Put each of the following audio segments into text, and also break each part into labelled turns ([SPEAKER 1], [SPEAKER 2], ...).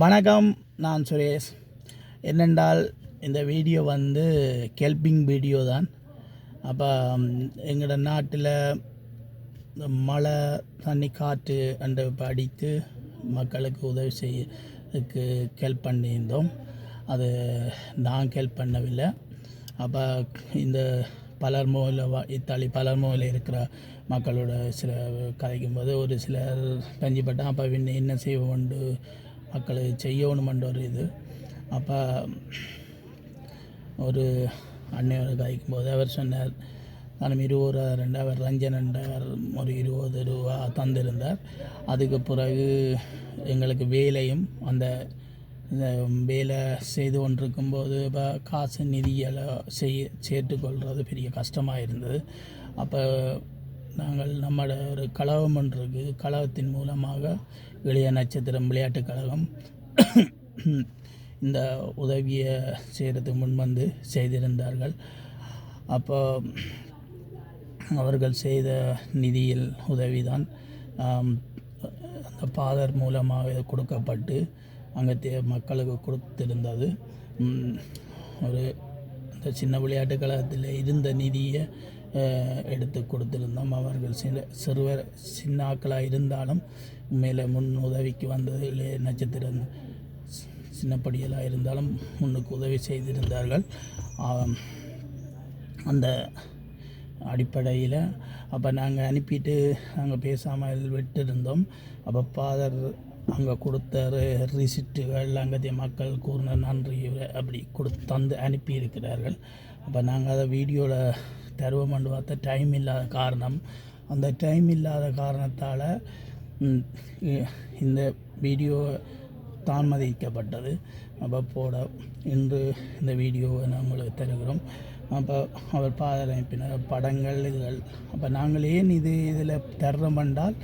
[SPEAKER 1] வணக்கம் நான் சுரேஷ். என்னென்றால் இந்த வீடியோ வந்து கெல்பிங் வீடியோ தான். அப்போ எங்களோட நாட்டில் இந்த மழை தண்ணி காற்று அண்டு அடித்து மக்களுக்கு உதவி செய்யறதுக்கு ஹெல்ப் பண்ணியிருந்தோம். அது நான் ஹெல்ப் பண்ணவில்லை. அப்போ இந்த பலர்மோவில் இத்தாலி பலர்மோவில் இருக்கிற மக்களோட சில கதைக்கும் போது ஒரு சிலர் கஞ்சிப்பட்டான் அப்போ இன்னும் என்ன செய்வோண்டு மக்களுக்கு செய்யணுமென்ற ஒரு இது. அப்போ ஒரு அன்னையோட காய்க்கும் போது அவர் சொன்னார் நான் இருபது ரூபா ரெண்டு அவர் ரஞ்சன் என்றவர் ஒரு இருபது ரூபா தந்திருந்தார். அதுக்கு பிறகு எங்களுக்கு வேலையும் அந்த இந்த வேலை செய்து கொண்டிருக்கும் போது இப்போ காசு நிதியெல்லாம் செய்ய சேர்த்துக்கொள்வது பெரிய கஷ்டமாக இருந்தது. அப்போ நாங்கள் நம்மளோட ஒரு கழகம் ஒன்று இருக்குது கழகத்தின் மூலமாக இளைய நட்சத்திரம் விளையாட்டுக் கழகம் இந்த உதவியை செய்கிறதுக்கு முன்வந்து செய்திருந்தார்கள். அப்போ அவர்கள் செய்த நிதியில் உதவிதான் அந்த பாதர் மூலமாக இது கொடுக்கப்பட்டு அங்கே மக்களுக்கு கொடுத்திருந்தது. ஒரு இந்த சின்ன விளையாட்டு கழகத்தில் இருந்த நிதியை எடுத்து கொடுத்திருந்தோம். அவர்கள் சில சிறுவர் சின்னாக்களாக இருந்தாலும் மேலே முன் உதவிக்கு வந்தது நட்சத்திரம் சின்னப்படியலாக இருந்தாலும் முன்னுக்கு உதவி செய்திருந்தார்கள். அந்த அடிப்படையில் அப்போ நாங்கள் அனுப்பிட்டு நாங்கள் பேசாமல் விட்டிருந்தோம். அப்போ ஃபாதர் அங்கே கொடுத்த ரிசிப்ட்டுகள் அங்கத்திய மக்கள் கூறின நன்றி அப்படி கொடுத்து தந்து அனுப்பியிருக்கிறார்கள். அப்போ நாங்கள் அதை வீடியோவில் தருவோம்னு பார்த்தா டைம் இல்லாத காரணம். அந்த டைம் இல்லாத காரணத்தால் இந்த வீடியோ தாமதிக்கப்பட்டது. அப்போ போட இன்று இந்த வீடியோவை நான் உங்களுக்கு தருகிறோம். அப்போ அவர் பாதல் படங்கள் இதுகள். அப்போ நாங்கள் ஏன் இது இதில் தர்றோம் என்றால்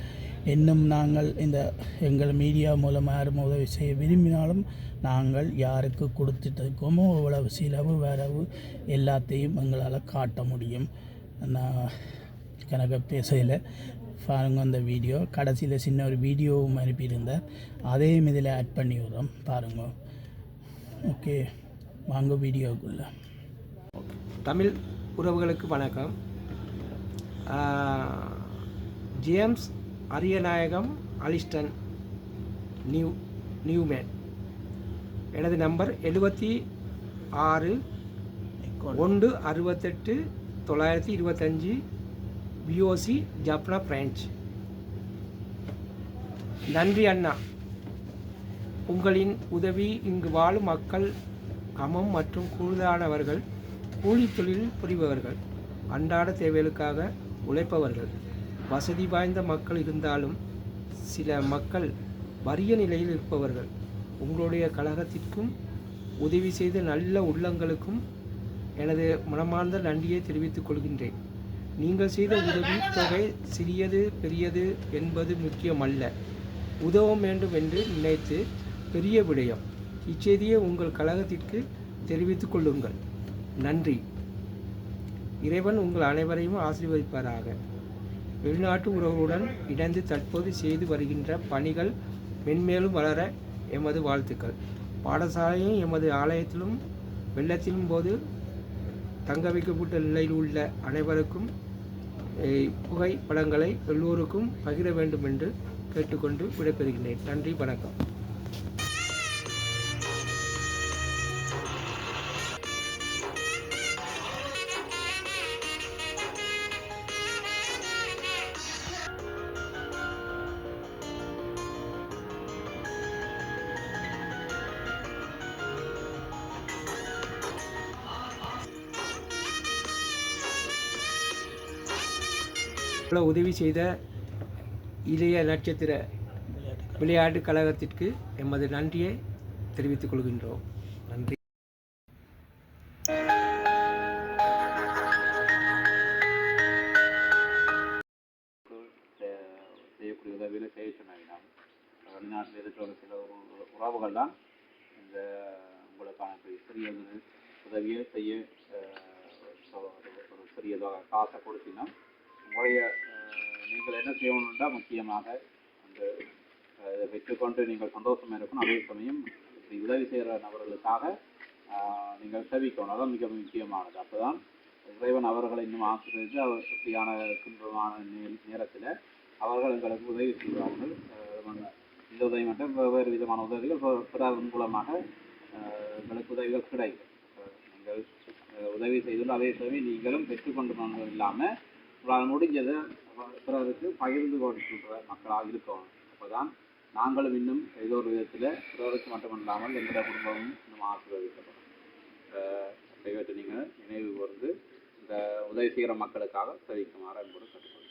[SPEAKER 1] இன்னும் நாங்கள் இந்த எங்கள் மீடியா மூலமாக யாரும் உதவி செய்ய விரும்பினாலும் நாங்கள் யாருக்கு கொடுத்துட்டு இருக்கோமோ இவ்வளவு செலவு வரவு எல்லாத்தையும் எங்களால் காட்ட முடியும். நான் கணக்க பேசையில் பாருங்க அந்த வீடியோ. கடைசியில் சின்ன ஒரு வீடியோவும் அனுப்பியிருந்தார் அதையும் இதில் ஆட் பண்ணி விடுறோம் பாருங்க. ஓகே. வாங்க வீடியோக்குள்ளே.
[SPEAKER 2] தமிழ் உறவுகளுக்கு வணக்கம். James Ariyanayagam Alliston new Newman. எனது நம்பர் எழுபத்தி ஆறு ஒன்று அறுபத்தெட்டு தொள்ளாயிரத்தி இருபத்தஞ்சி பிஓசி ஜப்னா பிரான்ச். நன்றி அண்ணா. உங்களின் உதவி இங்கு வாழும் மக்கள் கமம் மற்றும் கூடுதலானவர்கள். கூலி தொழில் புரிபவர்கள் அன்றாட தேவைகளுக்காக உழைப்பவர்கள் வசதி வாய்ந்த மக்கள் இருந்தாலும் சில மக்கள் வறிய நிலையில் இருப்பவர்கள். உங்களுடைய கழகத்திற்கும் உதவி செய்த நல்ல உள்ளங்களுக்கும் எனது மனமார்ந்த நன்றியை தெரிவித்துக் கொள்கின்றேன். நீங்கள் செய்த உதவி தொகை சிறியது பெரியது என்பது முக்கியமல்ல. உதவ வேண்டும் என்று நினைத்து பெரிய விடயம். இச்செய்தியை உங்கள் கழகத்திற்கு தெரிவித்துக் கொள்ளுங்கள். நன்றி. இறைவன் உங்கள் அனைவரையும் ஆசீர்வதிப்பாராக. வெளிநாட்டு உறவுகளுடன் இணைந்து தற்போது செய்து வருகின்ற பணிகள் மென்மேலும் வளர எமது வாழ்த்துக்கள். பாடசாலையும் எமது ஆலயத்திலும் வெள்ளத்திலும் போது தங்க வைக்கப்பட்ட நிலையில் உள்ள அனைவருக்கும் புகைப்படங்களை எல்லோருக்கும் பகிர வேண்டும் என்று கேட்டுக்கொண்டு விடைபெறுகின்றேன் நன்றி வணக்கம். இவ்வளவு உதவி செய்த இளைய நட்சத்திர விளையாட்டு கழகத்திற்கு எமது நன்றியை தெரிவித்துக் கொள்கின்றோம். நன்றி.
[SPEAKER 3] செய்யக்கூடிய உதவிகளை செய்ய சொன்னாங்க வெளிநாட்டில் இருக்கிற சில உறவுகள் தான் இந்த உங்களுக்கான சிறிய உதவியை செய்ய ஒரு சிறியதாக காசை கொடுத்தீங்கன்னா உங்களுடைய நீங்கள் என்ன செய்யணும்னா முக்கியமாக அந்த பெற்றுக்கொண்டு நீங்கள் சந்தோஷமாக இருக்கணும். அதே சமயம் இப்படி உதவி செய்கிற நபர்களுக்காக நீங்கள் செவிக்கணும். அதான் மிக முக்கியமானது. அப்பதான் இறைவன் அவர்களை இன்னும் ஆசிரியர் அவர் சுற்றியான துன்பமான நே- நேரத்தில் அவர்கள் எங்களுக்கு உதவி செய்வார்கள். இந்த உதவி மட்டும் வெவ்வேறு விதமான உதவிகள் பிற- பிறர் மூலமாக எங்களுக்கு உதவிகள் கிடைக்கும். நீங்கள் உதவி செய்துள்ள அதே சமயம் நீங்களும் பெற்றுக்கொண்டு இல்லாமல் இல்லாமல் உங்களால் முடிஞ்சதை பிறருக்கு பகிர்ந்து கொடுக்கின்ற மக்களாக இருக்கணும். அப்போதான் நாங்களும் இன்னும் ஏதோ ஒரு விதத்தில் பிறருக்கு மட்டுமல்லாமல் எங்களுடைய குடும்பமும் இன்னும் ஆசீர்வதிக்கப்படும். இவற்றை நீங்கள் நினைவு கூர்ந்து இந்த உதவி செய்கிற மக்களுக்காக தெரிவிக்குமாறு என்பது கற்றுக்கொள்கிறேன்